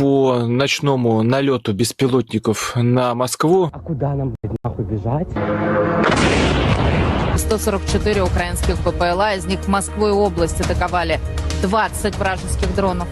по ночному налету беспилотников на Москву. А куда нам, блядь, нахуй бежать? 144 украинских БПЛА, из них в Москву и область атаковали 20 вражеских дронов.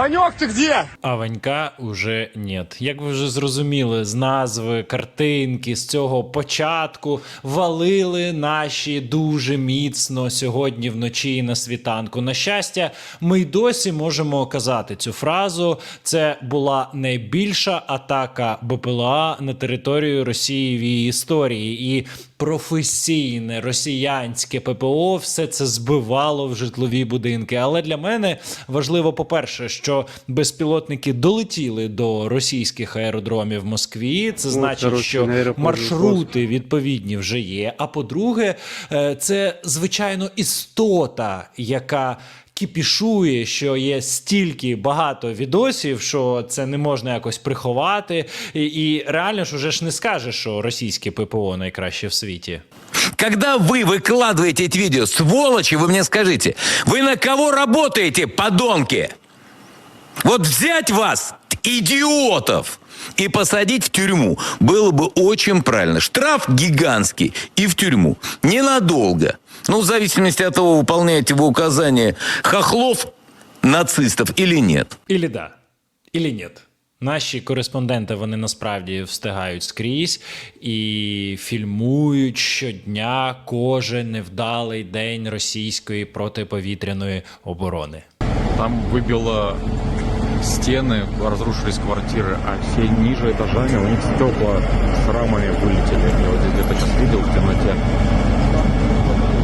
Ванек, ты где? А Ванька уже нет. Як ви вже зрозуміли, з назви, картинки, з цього початку валили наші дуже міцно сьогодні вночі і на світанку. На щастя, ми й досі можемо казати цю фразу. Це була найбільша атака БПЛА на територію Росії в її історії. І професійне росіянське ППО все це збивало в житлові будинки. Але для мене важливо, по-перше, що безпілотники долетіли до російських аеродромів в Москві. Це значить, що маршрути відповідні вже є. А по-друге, е, це звичайно істота, яка Кіпішує, що є стільки багато відосів, що це не можна якось приховати, і, і реально ж уже ж не скажеш, що російське ППО найкраще в світі. Когда вы выкладываете эти видео, сволочи, вы мне скажите, вы на кого работаете, подонки? Вот взять вас, идиотов, и посадить в тюрьму было бы очень правильно. Штраф гигантский и в тюрьму. Ненадолго. Ну, в зависимости от того, выполняете вы указания хохлов, нацистов или нет. Ілі да, ілі ні. Наші кореспонденти вони насправді встигають скрізь і фільмують щодня кожен невдалий день російської протиповітряної оборони. Там выбило стены, разрушились квартиры, а все ниже этажами у них стекла с рамами вылетели. Я вот здесь где-то сейчас видел в темноте.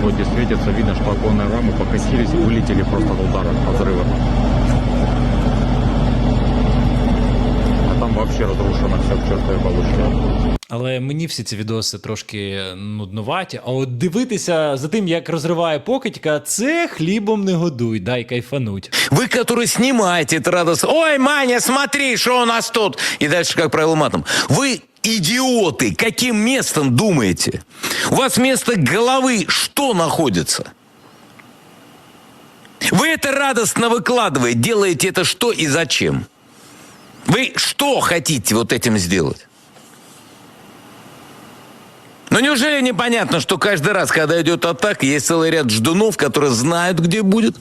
Вот где светится, видно, что оконные рамы покосились, вылетели просто от удара, от взрыва. А там вообще разрушено все к чертовой бабушке. Але мені всі ці відоси трошки нуднуваті. А от дивитися за тим, як розриває покидька, це хлібом не годуй, дай кайфануть. Вы, которые снимаете это радостно. Ой, Маня, смотри, что у нас тут. И дальше, как правило, матом. Вы идиоты, каким местом думаете? У вас вместо головы что находится? Вы это радостно выкладываете, делаете это что и зачем? Вы что хотите вот этим сделать? Но неужели непонятно, что каждый раз, когда идет атака, есть целый ряд ждунов, которые знают, где будет,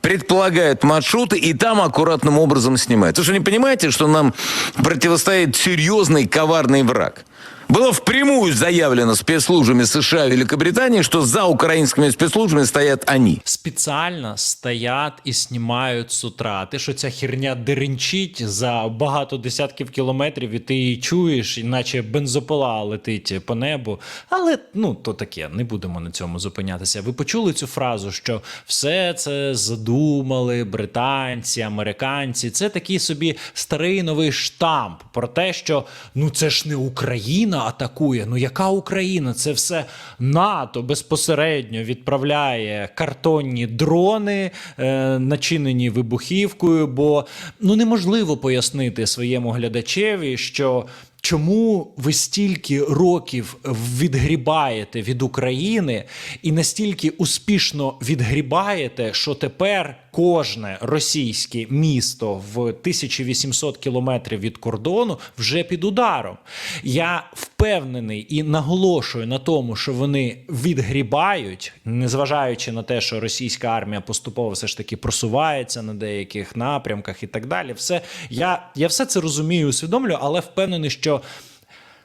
предполагают маршруты и там аккуратным образом снимают. Вы что, не понимаете, что нам противостоит серьезный коварный враг? Было впрямую заявлено спецслужбами США и Великобритании, что за украинскими спецслужбами стоят они. Спеціально стоять і знімають з утра. Ти що ця херня деренчить за багато десятків кілометрів, і ти її чуєш, іначе бензопила летить по небу. Але ну то таке, не будемо на цьому зупинятися. Ви почули цю фразу, що все це задумали британці, американці. Це такий собі старий новий штамп про те, що ну це ж не Україна атакує. Ну яка Україна? Це все НАТО безпосередньо відправляє картонні дрони, е, начинені вибухівкою. Бо ну неможливо пояснити своєму глядачеві, що. Чому ви стільки років відгрібаєте від України і настільки успішно відгрібаєте, що тепер кожне російське місто в 1800 кілометрів від кордону вже під ударом? Я впевнений і наголошую на тому, що вони відгрібають, незважаючи на те, що російська армія поступово все ж таки просувається на деяких напрямках і так далі. Все я, я все це розумію, усвідомлюю, але впевнений, що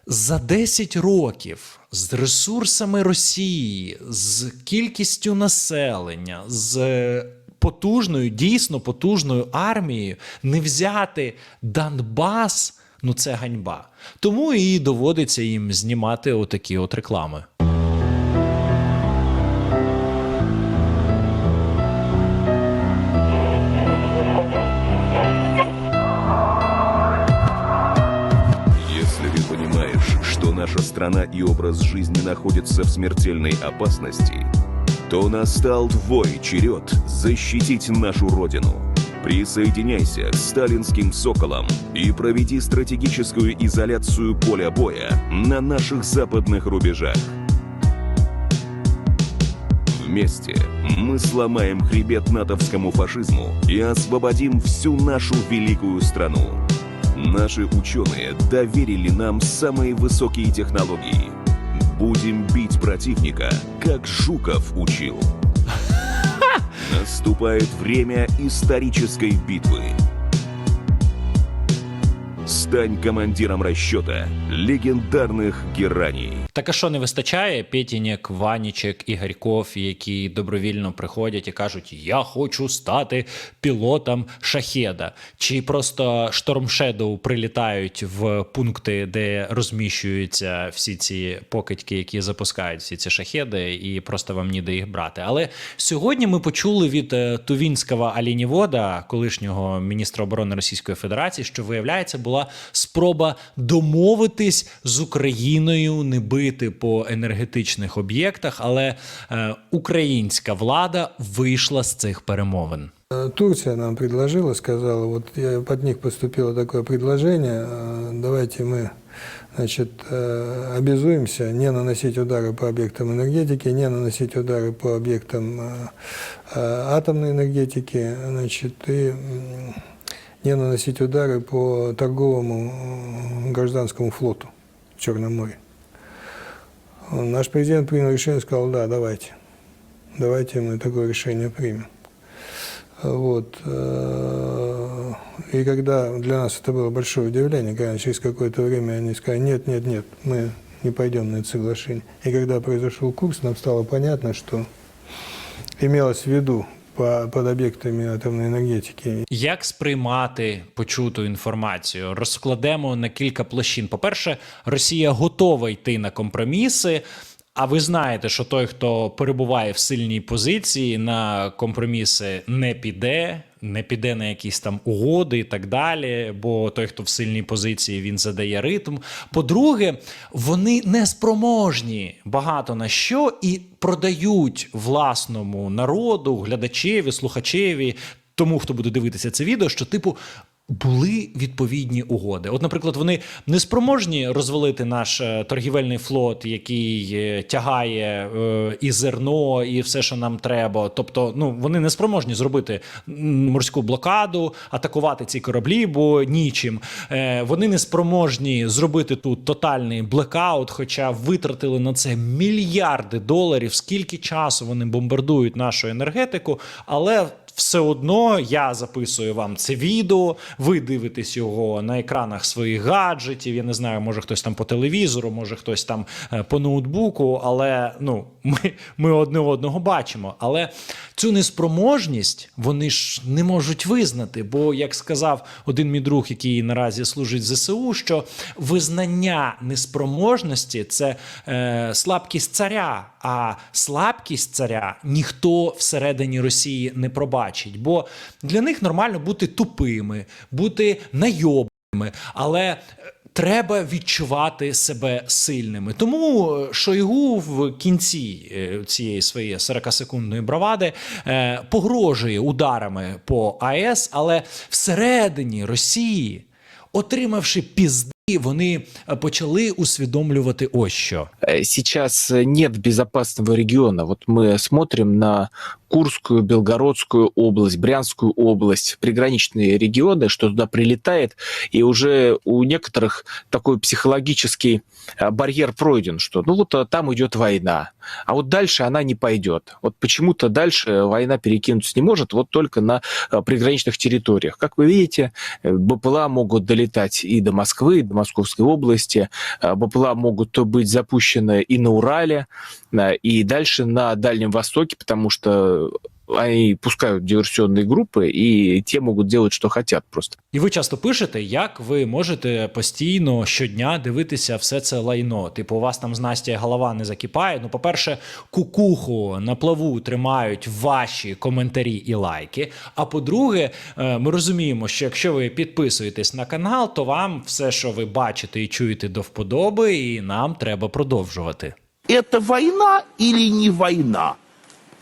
за 10 років з ресурсами Росії, з кількістю населення, з потужною, дійсно потужною армією не взяти Донбас. Ну це ганьба. Тому і доводиться їм знімати отакі от реклами. Наша страна и образ жизни находятся в смертельной опасности, то настал твой черед защитить нашу Родину. Присоединяйся к сталинским соколам и проведи стратегическую изоляцию поля боя на наших западных рубежах. Вместе мы сломаем хребет натовскому фашизму и освободим всю нашу великую страну. Наши ученые доверили нам самые высокие технологии. Будем бить противника, как Жуков учил. Наступает время исторической битвы. Стань командиром расчета легендарных гераний. Так а що не вистачає Петінєк, Ванічек, Ігорьков, які добровільно приходять і кажуть: Я хочу стати пілотом шахеда. Чи просто Шторм Шедоу прилітають в пункти, де розміщуються всі ці покидьки, які запускають всі ці шахеди, і просто вам ніде їх брати. Але сьогодні ми почули від е, Тувінського Алінівода, колишнього міністра оборони Російської Федерації, що виявляється, була спроба домовитись з Україною не бити по енергетичних об'єктах, але е, українська влада вийшла з цих перемовин. Э, Турция нам предложила, сказала, вот я, под них поступило такое предложение, э, давайте мы значит, э, обязуемся не наносить удары по объектам энергетики, не наносить удары по объектам э, э, атомной энергетики, значит, и м, не наносить удары по торговому э, гражданскому флоту в Черном море. Наш президент принял решение, сказал, да, давайте, давайте мы такое решение примем. Вот. э, И когда для нас это было большое удивление, когда через какое-то время они сказали, нет, нет, нет, мы не пойдем на это соглашение. И когда произошел курс, нам стало понятно, что имелось в виду по, об'єктами атомної енергетики. Як сприймати почуту інформацію? Розкладемо на кілька площин. По-перше, Росія готова йти на компроміси. А ви знаєте, що той, хто перебуває в сильній позиції, на компроміси не піде, не піде на якісь там угоди і так далі. Бо той, хто в сильній позиції, він задає ритм. По-друге, вони не спроможні багато на що і продають власному народу, глядачеві, слухачеві, тому хто буде дивитися це відео, що типу. Були відповідні угоди. От, наприклад, вони не спроможні розвалити наш е, торгівельний флот, який е, тягає е, і зерно, і все, що нам треба. Тобто, ну вони не спроможні зробити морську блокаду, атакувати ці кораблі, бо нічим. Вони не спроможні зробити тут тотальний блекаут, хоча витратили на це мільярди доларів. Скільки часу вони бомбардують нашу енергетику, але все одно я записую вам це відео. Ви дивитесь його на екранах своїх гаджетів. Я не знаю, може хтось там по телевізору, може хтось там е, по ноутбуку. Але ну ми, ми одне одного бачимо. Але цю неспроможність вони ж не можуть визнати. Бо, як сказав один мій друг, який наразі служить в ЗСУ, що визнання неспроможності це е, слабкість царя. А слабкість царя ніхто всередині Росії не пробачить. Бо для них нормально бути тупими, бути найобними, але. Треба відчувати себе сильними. Тому е, Шойгу в кінці е, цієї своєї 40-секундної бравади е, погрожує ударами по АЕС, але всередині Росії, отримавши пізди, вони е, почали усвідомлювати ось що. Э, Сейчас э, нет безопасного региона. Вот мы смотрим на Курскую, Белгородскую область, Брянскую область, приграничные регионы, что туда прилетает, и уже у некоторых такой психологический а, барьер пройден, что ну вот а, там идет война, а вот дальше она не пойдет. Вот почему-то дальше война перекинуться не может, вот только на а, приграничных территориях. Как вы видите, э, БПЛА могут долетать и до Москвы, и до Московской области, БПЛА могут быть запущены и на Урале, и дальше на Дальнем Востоке, потому что они пускают диверсионные группы, и те могут делать, что хотят просто. І ви часто пишете, як ви можете постійно щодня дивитися все це лайно. Типу, у вас там з Настя голова не закипає. Ну, по-перше, кукуху на плаву тримають ваші коментарі і лайки. А по-друге, е, ми розуміємо, що якщо ви підписуєтесь на канал, то вам все, що ви бачите і чуєте до вподоби, і нам треба продовжувати. это война или не война?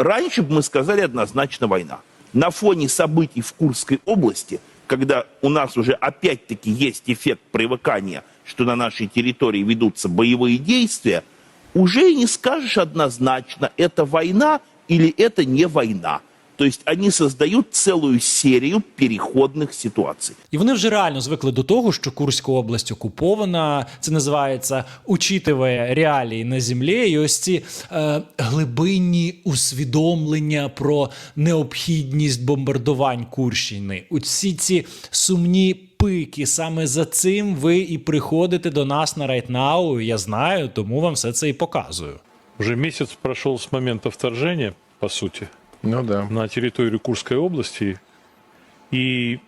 Раньше бы мы сказали однозначно война. На фоне событий в Курской области, когда у нас уже опять-таки есть эффект привыкания, что на нашей территории ведутся боевые действия, уже и не скажешь однозначно, это война или это не война. То есть они создают целую серию переходных ситуаций. І вони вже реально звикли до того, що Курська область окупована. Це називається учитывая реалії на землі. І ось ці е, глибинні усвідомлення про необхідність бомбардувань Курщини. Усі ці сумні пики. Саме за цим ви і приходите до нас на Райтнау. Я знаю, тому вам все це і показую. Уже месяц прошел с момента вторжения, по сути, Ну да. на территорию Курской области. И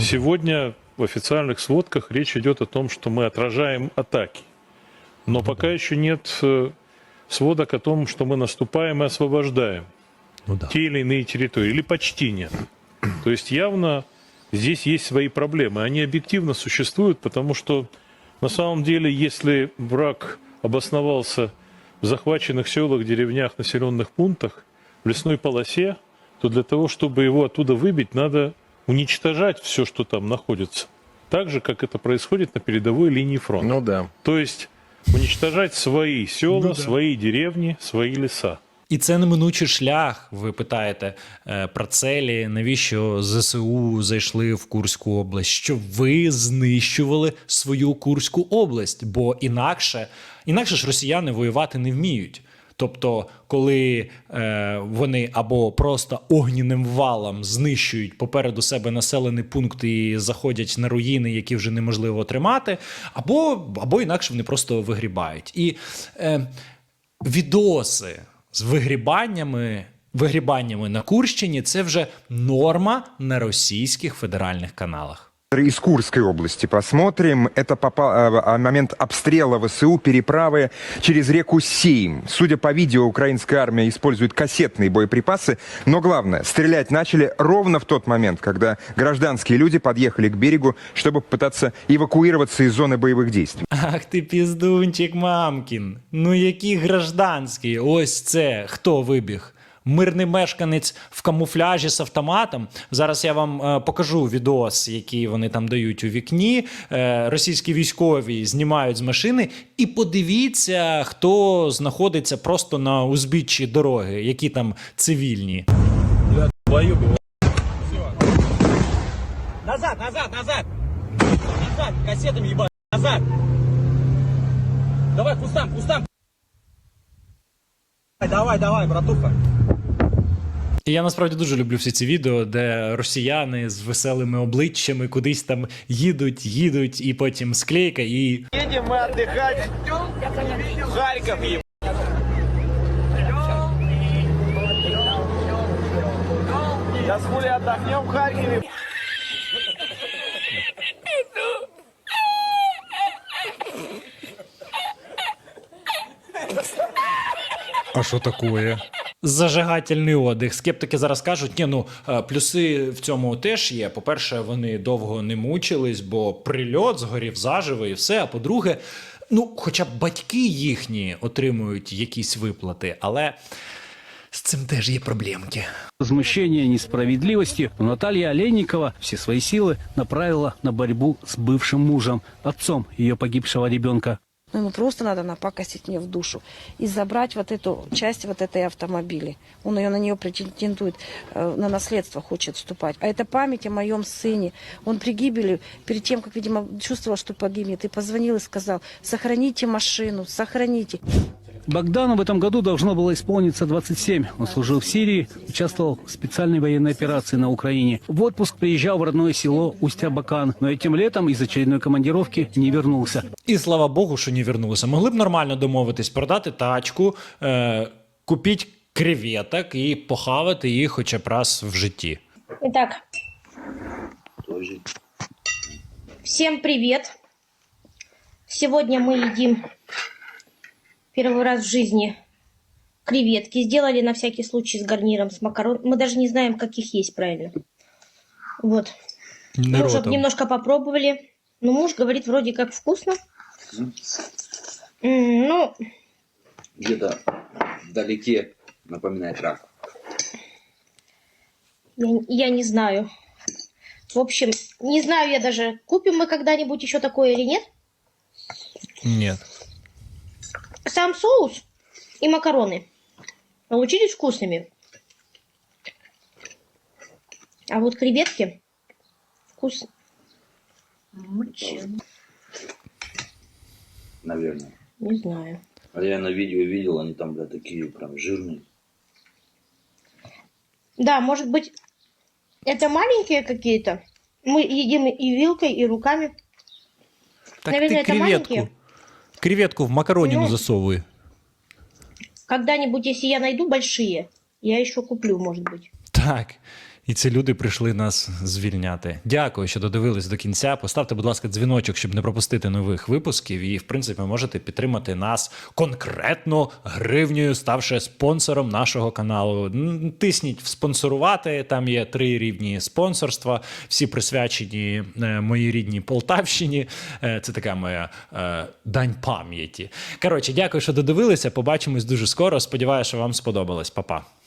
сегодня в официальных сводках речь идет о том, что мы отражаем атаки. Но пока еще нет э, сводок о том, что мы наступаем и освобождаем Ну да. те или иные территории, или почти нет. То есть явно здесь есть свои проблемы. Они объективно существуют, потому что на самом деле, если враг обосновался в захваченных селах, деревнях, населенных пунктах, в лесной полосе, то для того, чтобы его оттуда выбить, надо уничтожать все, что там находится. Так же, как это происходит на передовой линии фронта. Ну да. То есть уничтожать свои села, свои деревни, свои леса. І це неминучий шлях. Ви питаєте е, про целі, навіщо ЗСУ зайшли в Курську область? Щоб ви знищували свою Курську область, бо інакше, інакше ж росіяни воювати не вміють. Тобто, коли е, вони або просто огняним валом знищують попереду себе населений пункт і заходять на руїни, які вже неможливо тримати, або, або інакше вони просто вигрібають. І е, відоси з вигрібаннями, вигрібаннями на Курщині це вже норма на російських федеральних каналах. Из Курской области посмотрим. Это попа- э, а, момент обстрела ВСУ переправы через реку Сейм. Судя по видео, украинская армия использует кассетные боеприпасы. Но главное, стрелять начали ровно в тот момент, когда гражданские люди подъехали к берегу, чтобы попытаться эвакуироваться из зоны боевых действий. Ах ти піздунчик, мамкін. Ну який гражданський? Ось це хто вибіг? Мирний мешканець в камуфляжі з автоматом. Зараз я вам е, покажу відос, який вони там дають у вікні. Е, російські військові знімають з машини. І подивіться, хто знаходиться просто на узбіччі дороги, які там цивільні. Назад, назад, назад! Назад, кассетами ебать, назад! Давай, кустам, кустам! Давай, давай, братуха! І я насправді дуже люблю всі ці відео, де росіяни з веселими обличчями кудись там їдуть, їдуть, і потім склейка, і Едем мы отдыхать в Харьков, ебать! Сейчас хули отдохнем в Харькове. А що такое? Зажигательний одяг. Скептики зараз кажуть, ні, ну е, плюси в цьому теж є. По-перше, вони довго не мучились, бо прильот згорів заживо і все. А по-друге, ну, хоча б батьки їхні отримують якісь виплати, але з цим теж є проблемки. Возмущение несправедливости Наталья Олейникова все свои силы направила на борьбу с бывшим мужем, отцом ее погибшего ребенка Ну, ему просто надо напакостить мне в душу и забрать вот эту часть вот этой автомобиля. Он ее на нее претендует, э, на наследство хочет вступать. А это память о моем сыне. Он при гибели, перед тем, как, видимо, чувствовал, что погибнет, и позвонил и сказал, сохраните машину, сохраните. Богдану в этом году должно было исполниться 27. Он служил в Сирии, участвовал в специальной военной операции на Украине. В отпуск приезжал в родное село Усть-Абакан, но этим летом из очередной командировки не вернулся. І слава Богу, що не вернулися. Могли б нормально домовитись, продати тачку, е, купіть креветок і похавати їх хоча б раз в житті. Итак, всем привет! Сегодня мы едим первый раз в жизни креветки. Сделали на всякий случай с гарниром, с макарон. Мы даже не знаем, каких есть правильно. Вот. Мы уже Народом. немножко попробовали. Но муж говорит, вроде как вкусно. М, Ну, где-то вдалеке напоминает рак. я, я не знаю. В общем, не знаю я даже, купим мы когда-нибудь еще такое или нет. Ні. Сам соус и макароны. Получились вкусными. А вот креветки вкус... Наверное. Не знаю. А я на видео видел, они там, бля, такие прям жирные. Да, может быть, это маленькие какие-то. Мы едим и вилкой, и руками. Так Наверное, ти это креветку. маленькие. Креветку в макаронину Ну. засовываю. Когда-нибудь, если я найду большие, я еще куплю, может быть. Так. І ці люди прийшли нас звільняти. Дякую, що додивились до кінця. Поставте, будь ласка, дзвіночок, щоб не пропустити нових випусків. І, в принципі, можете підтримати нас конкретно гривнею, ставши спонсором нашого каналу. Тисніть спонсорувати. Там є три рівні спонсорства, всі присвячені е, моїй рідній Полтавщині. Е, Це така моя е, дань пам'яті. Коротше, дякую, що додивилися. Побачимось дуже скоро. Сподіваюся, що вам сподобалось. Па-па.